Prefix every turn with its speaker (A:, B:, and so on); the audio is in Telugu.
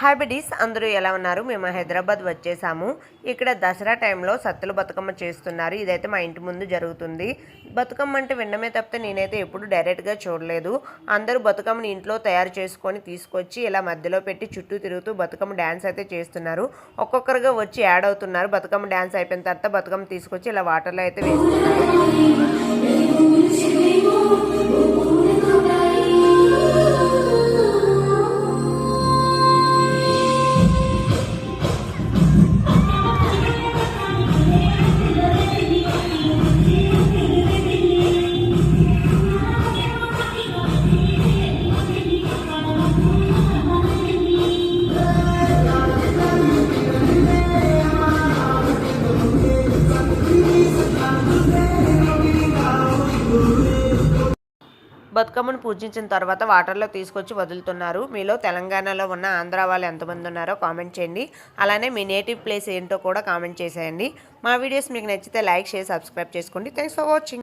A: హాయ్ అందరూ ఎలా ఉన్నారు? మేము హైదరాబాద్ వచ్చేసాము. ఇక్కడ దసరా టైంలో సత్తుల బతుకమ్మ చేస్తున్నారు. ఇదైతే మా ఇంటి ముందు జరుగుతుంది. బతుకమ్మ అంటే వినడమే తప్పితే నేనైతే ఎప్పుడు డైరెక్ట్గా చూడలేదు. అందరూ బతుకమ్మని ఇంట్లో తయారు చేసుకొని తీసుకొచ్చి ఇలా మధ్యలో పెట్టి చుట్టూ తిరుగుతూ బతుకమ్మ డ్యాన్స్ అయితే చేస్తున్నారు. ఒక్కొక్కరుగా వచ్చి యాడ్ అవుతున్నారు. బతుకమ్మ డ్యాన్స్ అయిపోయిన తర్వాత బతుకమ్మ తీసుకొచ్చి ఇలా వాటర్లో అయితే వేస్తున్నారు. బతుకమ్మను పూజించిన తర్వాత వాటర్లో తీసుకొచ్చి వదులుతున్నారు. మీలో తెలంగాణలో ఉన్న ఆంధ్ర వాళ్ళు ఎంతమంది ఉన్నారో కామెంట్ చేయండి. అలానే మీ నేటివ్ ప్లేస్ ఏంటో కూడా కామెంట్ చేసేయండి. మా వీడియోస్ మీకు నచ్చితే లైక్ చేసి సబ్స్క్రైబ్ చేసుకోండి. Thanks for watching